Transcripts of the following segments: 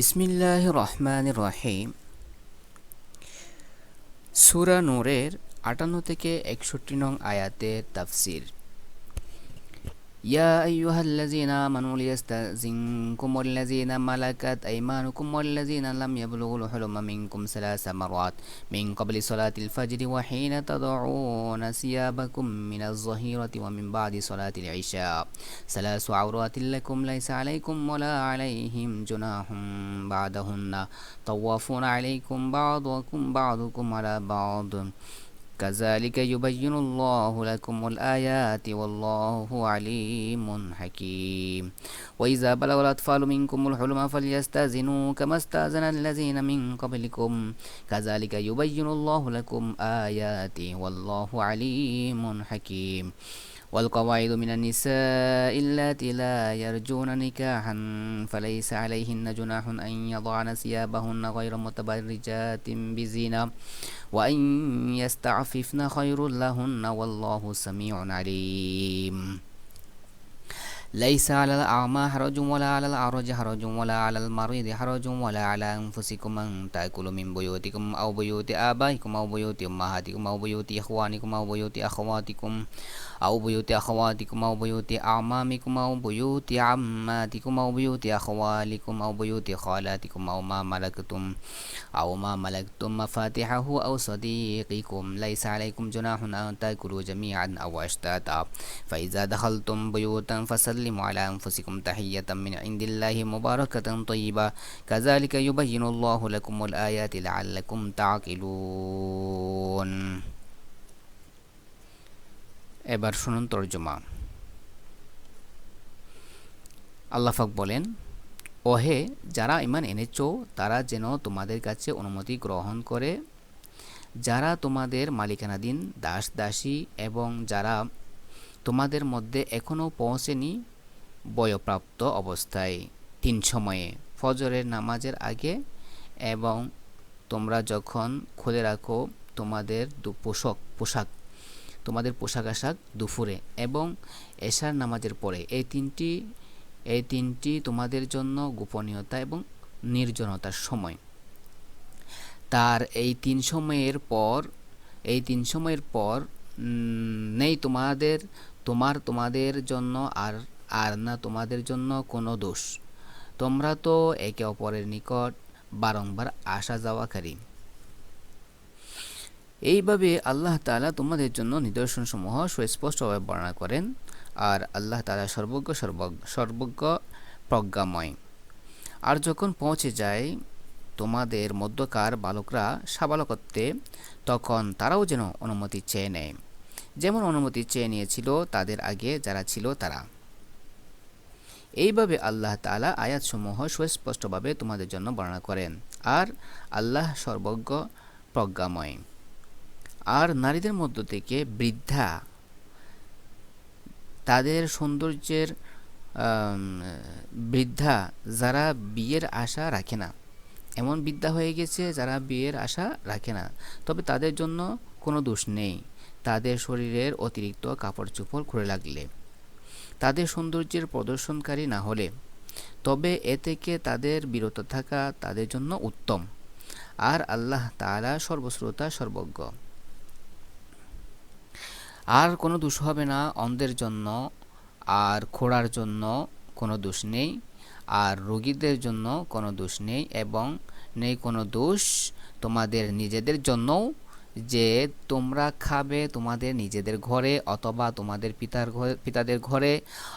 বিসমিল্লাহ রহমান রহিম সুরা নূরের আটান্ন থেকে একষট্টি নং আয়াতের তাফসির। يا أيها الذين آمنوا ليستأذنكم الذين ملكت أيمانكم والذين لم يبلغوا الحلم منكم ثلاث مرات. من قبل صلاة الفجر وحين تضعون ثيابكم من الظهيرة ومن بعد صلاة العشاء. ثلاث عورات لكم ليس عليكم ولا عليهم جناح بعدهن. طوافون عليكم بعضكم بعضكم على بعض. كذلك يبين الله لكم الآيات والله عليم حكيم. وإذا بلغ الأطفال منكم الحلم فليستأذنوا كما استأذن الذين من قبلكم. كذلك يبين الله لكم آياته والله عليم حكيم. والقواعد من النساء اللاتي لا يرجون نكاحا فليس عليهن جناح أن يضعن ثيابهن غير متبرجات بزينة وأن يستعففن خير لهن والله سميع عليم. ليس على الأعمى حرج ولا على الأعرج حرج ولا على المريض حرج ولا على أنفسكم أن تأكلوا من بيوتكم أو بيوت آبائكم أو بيوت أمهاتكم أو بيوت إخوانكم أو بيوت أخواتكم أو بيوت أخواتكم أو بيوت أعمامكم أو بيوت عماتكم أو بيوت أخوالكم أو بيوت خالاتكم أو ما ملكتم أو ما ملكتم مفاتحه أو صديقكم. ليس عليكم جناح أن تأكلوا جميعا أو أشتاتا. فإذا دخلتم بيوتا فسلموا على أنفسكم تحية من عند الله مباركة طيبة كذلك يبين الله لكم الآيات لعلكم تعقلون এবার শুনুন তর্জমা আল্লাহাক বলেন ওহে যারা ইমান এনেছ তারা যেন তোমাদের কাছে অনুমতি গ্রহণ করে যারা তোমাদের মালিকানাধীন দাস দাসী এবং যারা তোমাদের মধ্যে এখনও পৌঁছেনি বয়প্রাপ্ত অবস্থায়। তিন সময়ে, ফজরের নামাজের আগে এবং তোমরা যখন খুলে রাখো তোমাদের পোশাক পোশাক, তোমাদের পোশাক আশাক দুপুরে এবং এশার নামাজের পরে। এই তিনটি এই তিনটি তোমাদের জন্য গোপনীয়তা এবং নির্জনতার সময়। তার এই তিন সময়ের পর, এই তিন সময়ের পর নেই তোমাদের তোমার তোমাদের জন্য আর আর না তোমাদের জন্য কোনো দোষ। তোমরা তো একে অপরের নিকট বারংবার আসা যাওয়াকারী এইভাবে আল্লাহ তালা তোমাদের জন্য নিদর্শনসমূহ সুস্পষ্টভাবে বর্ণনা করেন আর আল্লাহ তালা সর্বজ্ঞ সর্বজ্ঞ প্রজ্ঞাময়। আর যখন পৌঁছে যায় তোমাদের মধ্যকার বালকরা সাবালকত্বে, তখন তারাও যেন অনুমতি চেয়ে নেয়। যেমন অনুমতি চেয়ে নিয়েছিল, তাদের আগে যারা ছিল তারা। এইভাবে আল্লাহ তালা আয়াতসমূহ সুস্পষ্টভাবে তোমাদের জন্য বর্ণনা করেন। আর আল্লাহ সর্বজ্ঞ প্রজ্ঞাময়। আর নারীদের মধ্য থেকে বৃদ্ধা তাদের সৌন্দর্যের বৃদ্ধা যারা বিয়ের আশা রাখে না। এমন বৃদ্ধা হয়ে গেছে যারা বিয়ের আশা রাখে না। তবে তাদের জন্য কোনো দোষ নেই। তাদের শরীরের অতিরিক্ত কাপড় চোপড় খুলে লাগলে তাদের সৌন্দর্যের প্রদর্শনকারী না হলে। তবে এ থেকে তাদের বিরত থাকা তাদের জন্য উত্তম। আর আল্লাহ তালা সর্বশ্রোতা, সর্বজ্ঞ। আর কোনো দোষ হবে না অন্ধের জন্য, আর খোড়ার জন্য কোনো দোষ নেই, আর রোগীদের জন্য কোনো দোষ নেই, এবং নেই কোনো দোষ তোমাদের নিজেদের জন্যও যে তোমরা খাবে তোমাদের নিজেদের ঘরে অথবা তোমাদের পিতার ঘরে পিতাদের ঘরে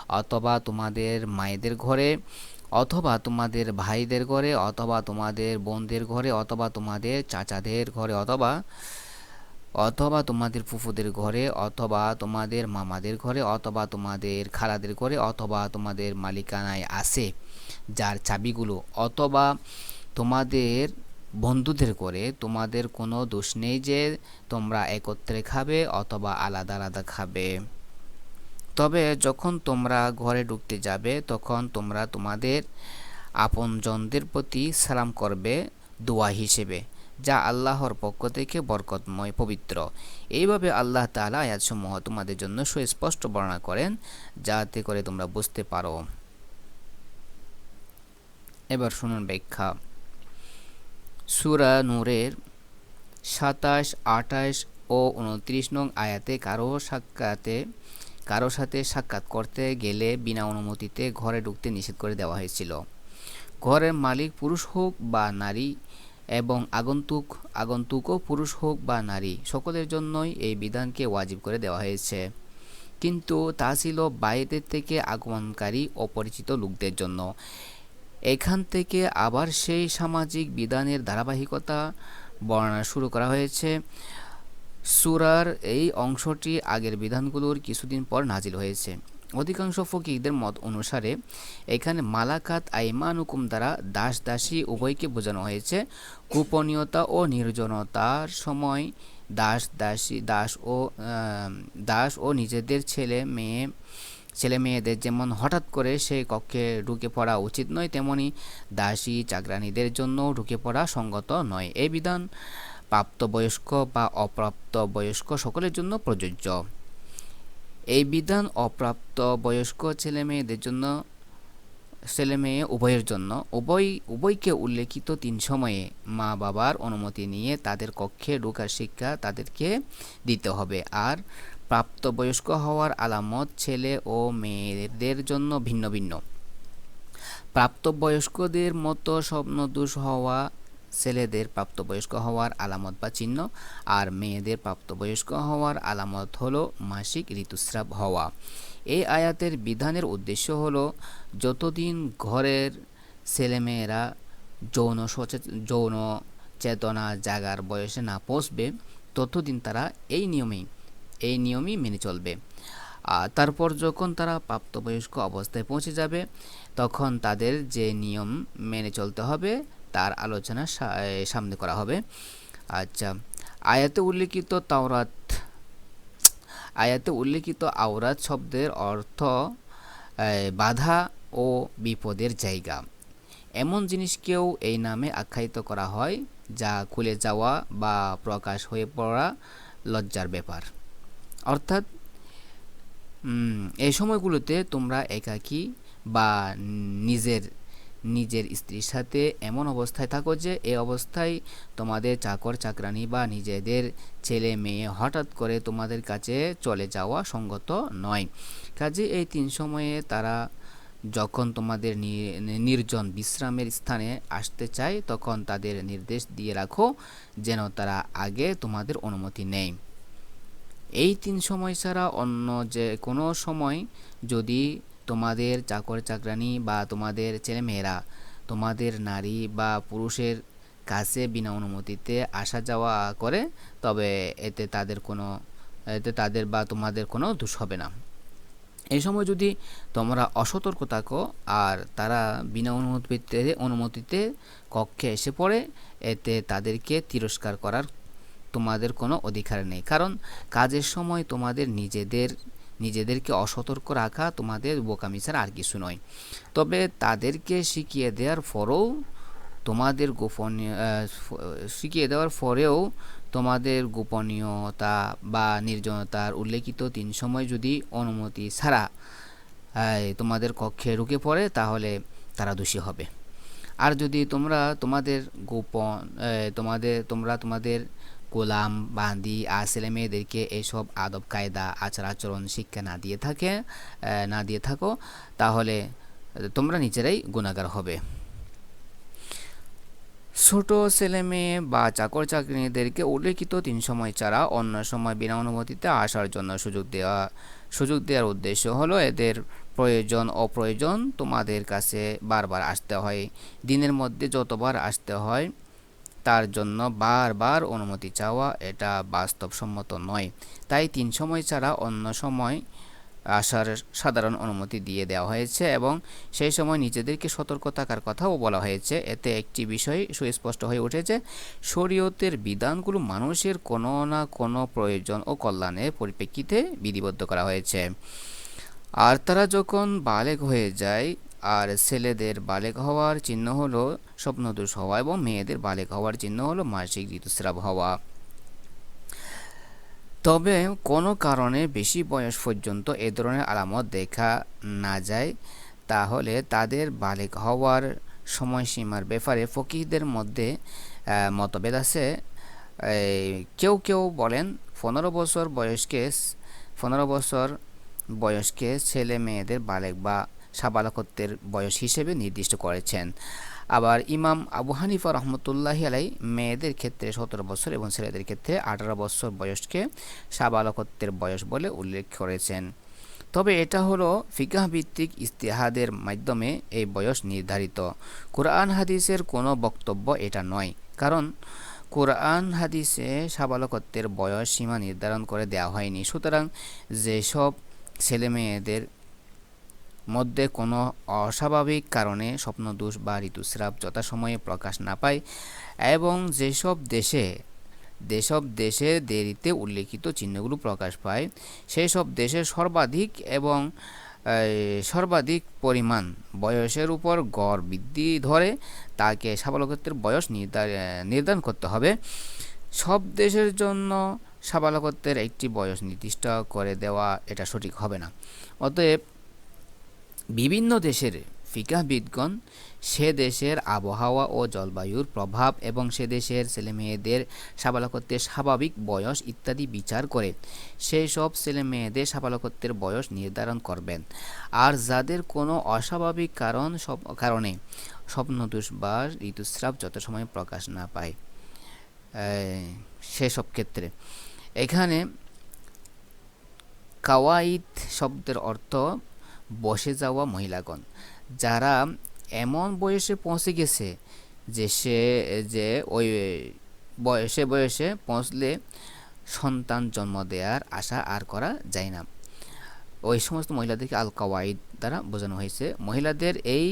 অথবা তোমাদের মায়েদের ঘরে অথবা তোমাদের ভাইদের ঘরে অথবা তোমাদের বোনদের ঘরে অথবা তোমাদের চাচাদের ঘরে অথবা অথবা তোমাদের ফুফুদের ঘরে অথবা তোমাদের মামাদের ঘরে অথবা তোমাদের খালাদের ঘরে অথবা তোমাদের মালিকানায় আছে যার চাবিগুলো অথবা তোমাদের বন্ধুদের করে তোমাদের কোনো দোষ নেই যে তোমরা একত্রে খাবে অথবা আলাদা আলাদা খাবে। তবে যখন তোমরা ঘরে ঢুকতে যাবে, তখন তোমরা তোমাদের আপনজনদের প্রতি সালাম করবে দোয়া হিসেবে, যা আল্লাহর পক্ষ থেকে বরকতময়, পবিত্র। এইভাবে আল্লাহ তালা আয়াতসমূহ তোমাদের জন্য সুস্পষ্ট বর্ণনা করেন, যাতে করে তোমরা বুঝতে পারো। এবার শুনুন ব্যাখ্যা। সুরা নূরের সাতাশ, আঠাশ ও উনত্রিশ নং আয়াতে কারও সাক্ষাতে, কারও সাথে সাক্ষাৎ করতে গেলে বিনা অনুমতিতে ঘরে ঢুকতে নিষেধ করে দেওয়া হয়েছিল। ঘরের মালিক পুরুষ হোক বা নারী এবং আগন্তুক, আগন্তুকও পুরুষ হোক বা নারী, সকলের জন্যই এই বিধানকে ওয়াজিব করে দেওয়া হয়েছে। কিন্তু তা ছিল বাইরের থেকে আগমনকারী অপরিচিত লোকদের জন্য। এখান থেকে আবার সেই সামাজিক বিধানের ধারাবাহিকতা বর্ণনা শুরু করা হয়েছে। সুরার এই অংশটি আগের বিধানগুলোর কিছুদিন পর নাজিল হয়েছে। অধিকাংশ ফকিকদের মত অনুসারে এখানে মালাকাত আইমানুকুম দ্বারা দাস দাসী উভয়কে বোঝানো হয়েছে। গোপনীয়তা ও নির্জনতার সময় দাস দাসী, দাস ও দাস ও নিজেদের ছেলে, মেয়ে ছেলে মেয়েদের যেমন হঠাৎ করে সেই কক্ষে ঢুকে পড়া উচিত নয়, তেমনি দাসী চাকরানীদের জন্য ঢুকে পড়া সঙ্গত নয়। এই বিধান প্রাপ্তবয়স্ক বা অপ্রাপ্ত বয়স্ক সকলের জন্য প্রযোজ্য। এই বিধান অপ্রাপ্ত বয়স্ক ছেলে মেয়েদের জন্য ছেলে মেয়ে উভয়ের জন্য। উভয়, উভয়কে উল্লেখিত তিন সময়ে মা বাবার অনুমতি নিয়ে তাদের কক্ষে ঢোকার শিক্ষা তাদেরকে দিতে হবে। আর প্রাপ্তবয়স্ক হওয়ার আলামত ছেলে ও মেয়েদের জন্য ভিন্ন ভিন্ন। প্রাপ্তবয়স্কদের মতো স্বপ্নদোষ হওয়া ছেলেদের প্রাপ্তবয়স্ক হওয়ার আলামত বা চিহ্ন, আর মেয়েদের প্রাপ্তবয়স্ক হওয়ার আলামত হলো মাসিক ঋতুস্রাব হওয়া। এই আয়াতের বিধানের উদ্দেশ্য হলো, যতদিন ঘরের ছেলেমেয়েরা যৌন সচেতন যৌন চেতনা জাগার বয়সে না পৌঁছবে, ততদিন তারা এই নিয়মেই এই নিয়মই মেনে চলবে। তারপর যখন তারা প্রাপ্তবয়স্ক অবস্থায় পৌঁছে যাবে, তখন তাদের যে নিয়ম মেনে চলতে হবে, তার আলোচনা সামনে করা হবে। আচ্ছা আয়াতে উল্লেখিত তাওরাত, আয়াতে উল্লেখিত আওরাত শব্দের অর্থ বাধা ও বিপদের জায়গা। এমন জিনিসকেও এই নামে আখ্যায়িত করা হয়, যা খুলে যাওয়া বা প্রকাশ হয়ে পড়া লজ্জার ব্যাপার। অর্থাৎ এই সময়গুলোতে তোমরা একাকী বা নিজের নিজের স্ত্রীর সাথে এমন অবস্থায় থাকো যে এই অবস্থায় তোমাদের চাকর, চাকরানি বা নিজেদের ছেলে, মেয়ে হঠাৎ করে তোমাদের কাছে চলে যাওয়া সঙ্গত নয়। কাজে এই তিন সময়ে তারা যখন তোমাদের নির্জন বিশ্রামের স্থানে আসতে চায়, তখন তাদের নির্দেশ দিয়ে রাখো যেন তারা আগে তোমাদের অনুমতি নেয়। এই তিন সময় ছাড়া অন্য যে কোনো সময় যদি তোমাদের চাকর চাকরানি বা তোমাদের ছেলেমেয়েরা, তোমাদের নারী বা পুরুষের কাছে বিনা অনুমতিতে আসা যাওয়া করে, তবে এতে তাদের কোনো, এতে তাদের বা তোমাদের কোনো দোষ হবে না। এই সময় যদি তোমরা অসতর্ক থাকো আর তারা বিনা অনুমতিতে অনুমতিতে কক্ষে এসে পড়ে, এতে তাদেরকে তিরস্কার করার তোমাদের কোনো অধিকার নেই। কারণ কাজের সময় তোমাদের নিজেদের, নিজেদেরকে অসতর্ক রাখা তোমাদের বোকামি ছাড়া আর কিছু নয়। তবে তাদেরকে শিখিয়ে দেওয়ার পরেও তোমাদের গোপনীয় শিখিয়ে দেওয়ার পরেও তোমাদের গোপনীয়তা বা নির্জনতার উল্লেখিত তিন সময় যদি অনুমতি ছাড়া তোমাদের কক্ষে ঢুকে পড়ে, তাহলে তারা দোষী হবে। আর যদি তোমরা তোমাদের গোপন তোমাদের, তোমরা তোমাদের গোলাম, বান্দি আর ছেলে মেয়েদেরকে এইসব আদব, কায়দা, আচার আচরণ, শিক্ষা না দিয়ে থাকে না দিয়ে থাকো, তাহলে তোমরা নিজেরাই গুণাগার হবে। ছোট ছেলে মেয়ে বা চাকর চাকরিদেরকে উল্লেখিত তিন সময় ছাড়া অন্য সময় বিনা অনুমতিতে আসার জন্য সুযোগ দেওয়া, সুযোগ দেওয়ার উদ্দেশ্য হলো এদের প্রয়োজন, অপ্রয়োজন তোমাদের কাছে বারবার আসতে হয়। দিনের মধ্যে যতবার আসতে হয় তার জন্য বারবার অনুমতি চাওয়া এটা বাস্তবসম্মত নয়। তাই তিন সময় ছাড়া অন্য সময় আসার সাধারণ অনুমতি দিয়ে দেওয়া হয়েছে এবং সেই সময় নিজেদেরকে সতর্ক থাকার কথাও বলা হয়েছে। এতে একটি বিষয় সুস্পষ্ট হয়ে উঠেছে, শরীয়তের বিধানগুলো মানুষের কোনো না কোনো প্রয়োজন ও কল্যাণের পরিপ্রেক্ষিতে বিধিবদ্ধ করা হয়েছে। আর তারা যখন বালেক হয়ে যায় আর ছেলেদের বালেক হওয়ার চিহ্ন হলো স্বপ্নদোষ হওয়া এবং মেয়েদের বালেক হওয়ার চিহ্ন হলো মাসিক ঋতুস্রাব হওয়া। তবে কোনো কারণে বেশি বয়স পর্যন্ত এ ধরনের আলামত দেখা না যায়, তাহলে তাদের বালেক হওয়ার সময়সীমার ব্যাপারে ফকিহদের মধ্যে মতভেদ আছে। কেউ কেউ বলেন পনেরো বছর বয়সকে পনেরো বছর বয়সকে ছেলে মেয়েদের বালেক বা সাবালকত্বের বয়স হিসেবে নির্দিষ্ট করেছেন। আবার ইমাম আবু হানিফা রহমতুল্লাহি আলাই মেয়েদের ক্ষেত্রে সতেরো বছর এবং ছেলেদের ক্ষেত্রে আঠারো বছর বয়সকে সাবালকত্বের বয়স বলে উল্লেখ করেছেন। তবে এটা হলো ফিকাহ ভিত্তিক ইস্তেহাদের মাধ্যমে এই বয়স নির্ধারিত। কোরআন হাদিসের কোনো বক্তব্য এটা নয়, কারণ কোরআন হাদিসে সাবালকত্বের বয়স সীমা নির্ধারণ করে দেওয়া হয়নি। সুতরাং যেসব ছেলে মেয়েদের মধ্যে কোনো অস্বাভাবিক কারণে স্বপ্নদোষ বা ঋতুস্রাব যথাসময়ে প্রকাশ না পায় এবং যেসব দেশে যেসব দেশে দেরিতে উল্লেখিত চিহ্নগুলো প্রকাশ পায় সেই সব দেশে সর্বাধিক এবং সর্বাধিক পরিমাণ বয়সের উপর গড় বৃদ্ধি ধরে তাকে সাবালকত্বের বয়স নির্ধারণ করতে হবে। সব দেশের জন্য সাবালকত্বের একটি বয়স নির্দিষ্ট করে দেওয়া এটা সঠিক হবে না। অতএব বিভিন্ন দেশের ফিকাহবিদগণ সে দেশের আবহাওয়া ও জলবায়ুর প্রভাব এবং সে দেশের ছেলেমেয়েদের সাবালকত্বের স্বাভাবিক বয়স ইত্যাদি বিচার করে। সেই সব ছেলেমেয়েদের সাবালকত্বের বয়স নির্ধারণ করবেন। আর যাদের কোনো অস্বাভাবিক কারণ সব কারণে স্বপ্নদোষ বা ঋতুস্রাব যত সময় প্রকাশ না পায় সেসব ক্ষেত্রে। এখানে কাওয়াইদ শব্দের অর্থ বসে যাওয়া মহিলাগণ, যারা এমন বয়সে পৌঁছে গেছে যে সে, যে ওই বয়সে বয়সে পৌঁছলে সন্তান জন্ম দেওয়ার আশা আর করা যায় না। ওই সমস্ত মহিলাদেরকে আল কাওয়াইদ দ্বারা বোঝানো হয়েছে। মহিলাদের এই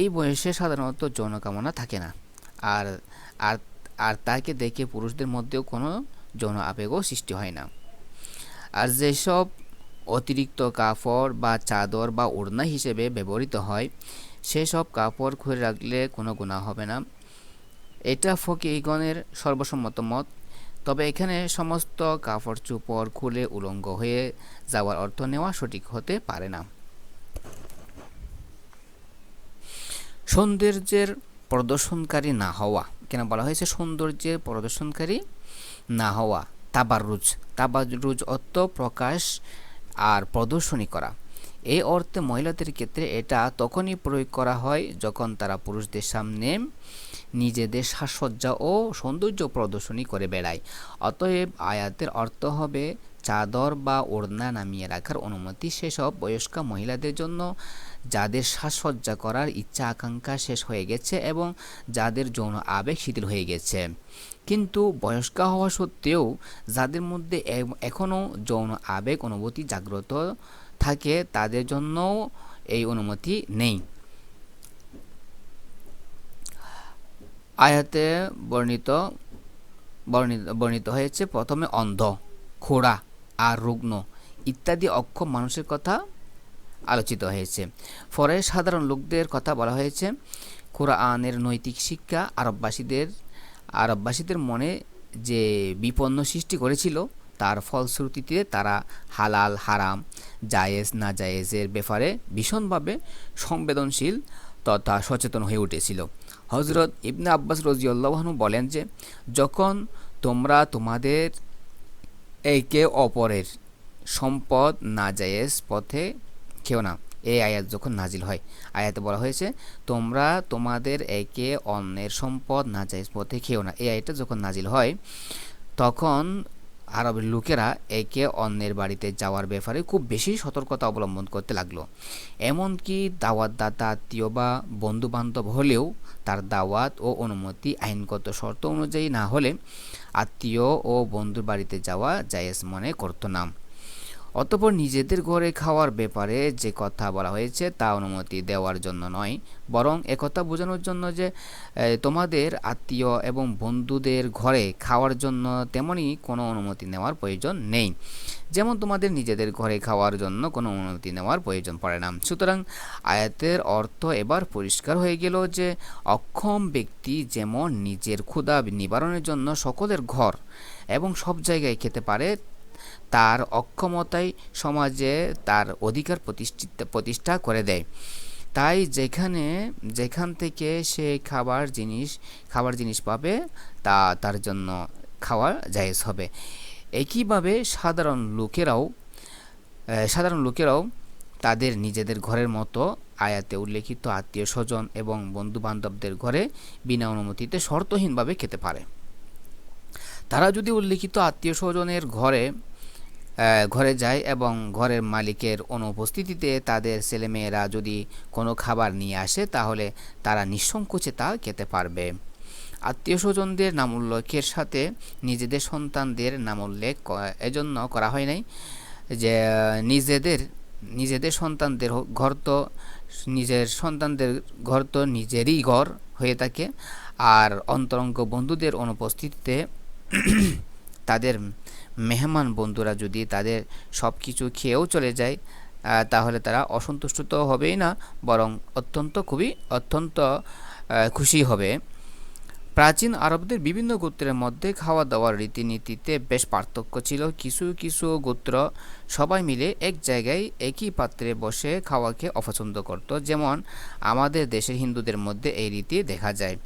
এই বয়সে সাধারণত যৌন কামনা থাকে না। আর আর আর তাকে দেখে পুরুষদের মধ্যেও কোনো যৌন আবেগও সৃষ্টি হয় না। আর যেসব অতিরিক্ত কাপড় বা চাদর বা ওড়না হিসেবে ব্যবহৃত হয়। সেসব কাপড় খুলে রাখলে কোনো গুণা হবে না। এটা ফকিগণের সর্বসম্মত মত। তবে এখানে সমস্ত কাপড় চোপড় খুলে উলঙ্গ হয়ে যাওয়ার অর্থ নেওয়া সঠিক হতে পারে না। সৌন্দর্যের প্রদর্শনকারী না হওয়া। কেন বলা হয়েছে সৌন্দর্যের প্রদর্শনকারী না হওয়া? তাবারুজ তাবারুজ অর্থ প্রকাশ আর প্রদর্শনী করা। এই অর্থে মহিলাদের ক্ষেত্রে এটা তখনই প্রয়োগ করা হয় যখন তারা পুরুষদের সামনে নিজেদের সাজসজ্জা ও সৌন্দর্য প্রদর্শনী করে বেড়ায়। অতএব আয়াতের অর্থ হবে চাদর বা ওড়না নামিয়ে রাখার অনুমতি। সেসব বয়স্ক মহিলাদের জন্য যাদের সাজসজ্জা করার ইচ্ছা আকাঙ্ক্ষা শেষ হয়ে গেছে এবং যাদের যৌন আবেগ শিথিল হয়ে গেছে। কিন্তু বয়স্ক হওয়া সত্ত্বেও যাদের মধ্যে এখনও যৌন আবেগ অনুভূতি জাগ্রত থাকে, তাদের জন্যও এই অনুমতি নেই। আয়াতে বর্ণিত বর্ণিত বর্ণিত হয়েছে, প্রথমে অন্ধ, খোড়া আর রুগ্ন ইত্যাদি অক্ষম মানুষের কথা আলোচিত হয়েছে। পরে সাধারণ লোকদের কথা বলা হয়েছে। কোরআনের নৈতিক শিক্ষা আরববাসীদের আরববাসীদের মনে যে বিপন্ন সৃষ্টি করেছিল, তার ফলশ্রুতিতে তারা হালাল, হারাম, জায়েজ, না জায়েজের ব্যাপারে ভীষণভাবে সংবেদনশীল তথা সচেতন হয়ে উঠেছিল। হজরত ইবনে আব্বাস রজিউল্লাহনু বলেন যে, যখন তোমরা তোমাদের একে অপরের সম্পদ, না জায়েজ পথে খেও না এই আয়াত যখন নাজিল হয়, আয়াতে বলা হয়েছে, তোমরা তোমাদের একে অন্যের সম্পদ না যাই পথে খেও না। এই আয়াতটা যখন নাজিল হয়, তখন আরবের লোকেরা একে অন্যের বাড়িতে যাওয়ার ব্যাপারে খুব বেশি সতর্কতা অবলম্বন করতে লাগল। এমনকি দাওয়াত দাতা আত্মীয় বা বন্ধু বান্ধব হলেও তার দাওয়াত ও অনুমতি আইনগত শর্ত অনুযায়ী না হলে আত্মীয় ও বন্ধুর বাড়িতে যাওয়া জায়েজ মনে করতো না। অতপর নিজেদের ঘরে খাওয়ার ব্যাপারে যে কথা বলা হয়েছে তা অনুমতি দেওয়ার জন্য নয়, বরং একথা বোঝানোর জন্য যে তোমাদের আত্মীয় এবং বন্ধুদের ঘরে খাওয়ার জন্য তেমনই কোনো অনুমতি নেওয়ার প্রয়োজন নেই। যেমন তোমাদের নিজেদের ঘরে খাওয়ার জন্য কোনো অনুমতি নেওয়ার প্রয়োজন পড়ে না। সুতরাং আয়াতের অর্থ এবার পরিষ্কার হয়ে গেল যে, অক্ষম ব্যক্তি যেমন নিজের ক্ষুদা নিবারণের জন্য সকলের ঘর এবং সব জায়গায় খেতে পারে তার অক্ষমতাই সমাজে তার অধিকার প্রতিষ্ঠিত, প্রতিষ্ঠা করে দেয়। তাই যেখানে, যেখান থেকে সে খাবার জিনিস খাবার জিনিস পাবে, তা তার জন্য খাওয়া জায়েজ হবে। একইভাবে সাধারণ লোকেরাও সাধারণ লোকেরাও তাদের নিজেদের ঘরের মতো আয়াতে উল্লেখিত আত্মীয় স্বজন এবং বন্ধু বান্ধবদের ঘরে বিনা অনুমতিতে শর্তহীনভাবে খেতে পারে। তারা যদি উল্লেখিত আত্মীয় স্বজনের ঘরে ঘরে যায় এবং ঘরের মালিকের অনুপস্থিতিতে তাদের ছেলেমেয়েরা যদি কোনো খাবার নিয়ে আসে, তাহলে তারা নিঃসংকোচে তা খেতে পারবে। আত্মীয় স্বজনদের নাম উল্লেখের সাথে নিজেদের সন্তানদের নাম উল্লেখ এজন্য করা হয় নাই যে, নিজেদের নিজেদের সন্তানদের ঘর তো, নিজের সন্তানদের ঘর তো নিজেরই ঘর হয়ে থাকে। আর অন্তরঙ্গ বন্ধুদের অনুপস্থিতিতে তাদের মেহমান বন্ধুরা যদি তাদের সব কিছু খেয়েও চলে যায় তাহলে তারা অসন্তুষ্ট তো হবেই না, বরং অত্যন্ত খুবই, অত্যন্ত খুশি হবে। প্রাচীন আরবদের বিভিন্ন গোত্রের মধ্যে খাওয়া দাওয়ার রীতিনীতিতে বেশ পার্থক্য ছিল। কিছু কিছু গোত্র সবাই মিলে এক জায়গায় একই পাত্রে বসে খাওয়াকে অপছন্দ করত। যেমন আমাদের দেশের হিন্দুদের মধ্যে এই রীতি দেখা যায়।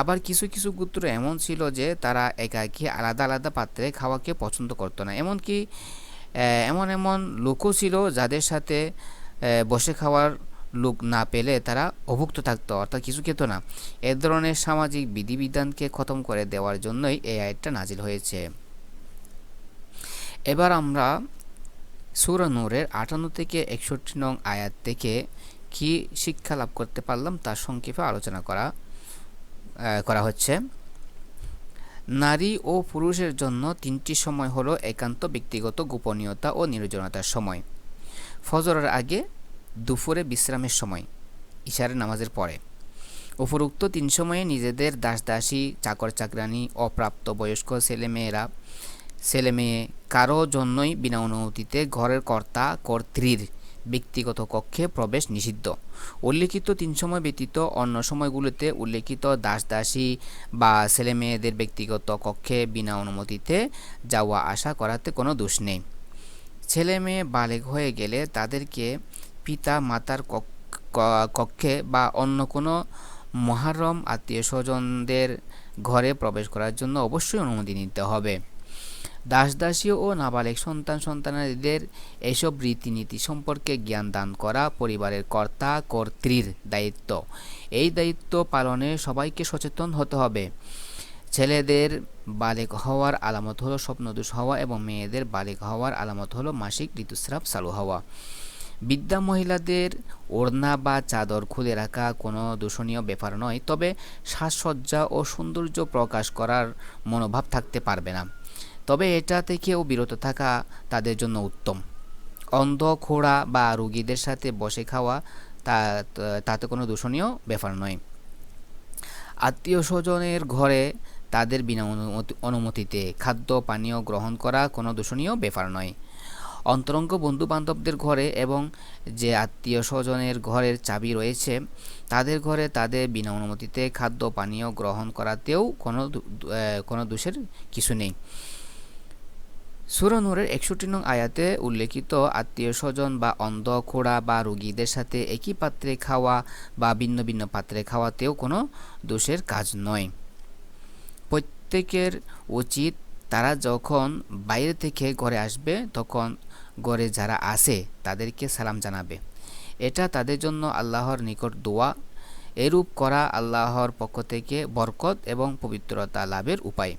আবার কিছু কিছু গোত্র এমন ছিল যে তারা একাকি আলাদা আলাদা পাত্রে খাওয়াকে পছন্দ করতো না। এমনকি এমন এমন লোকও ছিল যাদের সাথে বসে খাওয়ার লোক না পেলে তারা অভুক্ত থাকতো, অর্থাৎ কিছু খেত না। এ ধরনের সামাজিক বিধিবিধানকে খতম করে দেওয়ার জন্যই এই আয়টা নাজিল হয়েছে। এবার আমরা সুরানুরের আটান্ন থেকে একষট্টি নং আয়াত থেকে কি শিক্ষা লাভ করতে পারলাম তার সংক্ষেপে আলোচনা করা করা হচ্ছে। নারী ও পুরুষের জন্য তিনটি সময় হলো একান্ত ব্যক্তিগত গোপনীয়তা ও নির্জনতার সময়। ফজরের আগে দুপুরে বিশ্রামের সময়, ইশারে নামাজের পরে। উপরোক্ত তিন সময়ে নিজেদের দাস দাসী চাকর চাকরানি, অপ্রাপ্ত বয়স্ক ছেলেমেয়েরা, ছেলেমেয়ে কারও জন্যই বিনা অনুমতিতে ঘরের কর্তা, কর্ত্রীর ব্যক্তিগত কক্ষে প্রবেশ নিষিদ্ধ। উল্লেখিত তিন সময় ব্যতীত অন্য সময়গুলোতে উল্লেখিত দাস দাসী বা ছেলেমেয়েদের ব্যক্তিগত কক্ষে বিনা অনুমতিতে যাওয়া, আসা করাতে কোনো দোষ নেই। ছেলে মেয়ে বালেগ হয়ে গেলে তাদেরকে পিতা মাতার কক্ষে বা অন্য কোনো মহারম আত্মীয় স্বজনদের ঘরে প্রবেশ করার জন্য অবশ্যই অনুমতি নিতে হবে। দাস দাসী ও নাবালিক সন্তান সন্তানাদের এসব রীতিনীতি সম্পর্কে জ্ঞান দান করা পরিবারের কর্তা, কর্ত্রীর দায়িত্ব। এই দায়িত্ব পালনে সবাইকে সচেতন হতে হবে। ছেলেদের বালিক হওয়ার আলামত হলো স্বপ্নদোষ হওয়া এবং মেয়েদের বালিক হওয়ার আলামত হলো মাসিক ঋতুস্রাব চালু হওয়া। বিদ্যা মহিলাদের ওড়না বা চাদর খুলে রাখা কোনো দূষণীয় ব্যাপার নয়, তবে সাজসজ্জা ও সৌন্দর্য প্রকাশ করার মনোভাব থাকতে পারবে না। তবে এটা থেকেও বিরত থাকা তাদের জন্য উত্তম। অন্ধ খোড়া বা রুগীদের সাথে বসে খাওয়া তা, তাতে কোনো দূষণীয় ব্যাপার নয়। আত্মীয় স্বজনের ঘরে তাদের বিনা অনুমতিতে খাদ্য, পানীয় গ্রহণ করা কোনো দূষণীয় ব্যাপার নয়। অন্তরঙ্গ বন্ধু বান্ধবদের ঘরে এবং যে আত্মীয় স্বজনের ঘরের চাবি রয়েছে, তাদের ঘরে তাদের বিনা অনুমতিতে খাদ্য, পানীয় গ্রহণ করাতেও কোনো কোনো দোষের কিছু নেই। সুরনুরের একষট্টি নং আয়াতে উল্লেখিত আত্মীয় স্বজন বা অন্ধ, খোড়া বা রোগীদের সাথে একই পাত্রে খাওয়া বা ভিন্ন ভিন্ন পাত্রে খাওয়াতেও কোনো দোষের কাজ নয়। প্রত্যেকের উচিত তারা যখন বাইরে থেকে ঘরে আসবে, তখন ঘরে যারা আসে তাদেরকে সালাম জানাবে। এটা তাদের জন্য আল্লাহর নিকট দোয়া। এরূপ করা আল্লাহর পক্ষ থেকে বরকত এবং পবিত্রতা লাভের উপায়।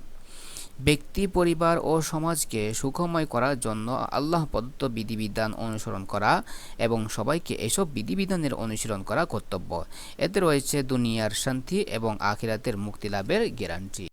ব্যক্তি, পরিবার ও সমাজকে সুখময় করার জন্য আল্লাহ প্রদত্ত বিধিবিধান অনুসরণ করা এবং সবাইকে এসব বিধিবিধানের অনুসরণ করা কর্তব্য। এতে রয়েছে দুনিয়ার শান্তি এবং আখিরাতের মুক্তি লাভের গ্যারান্টি।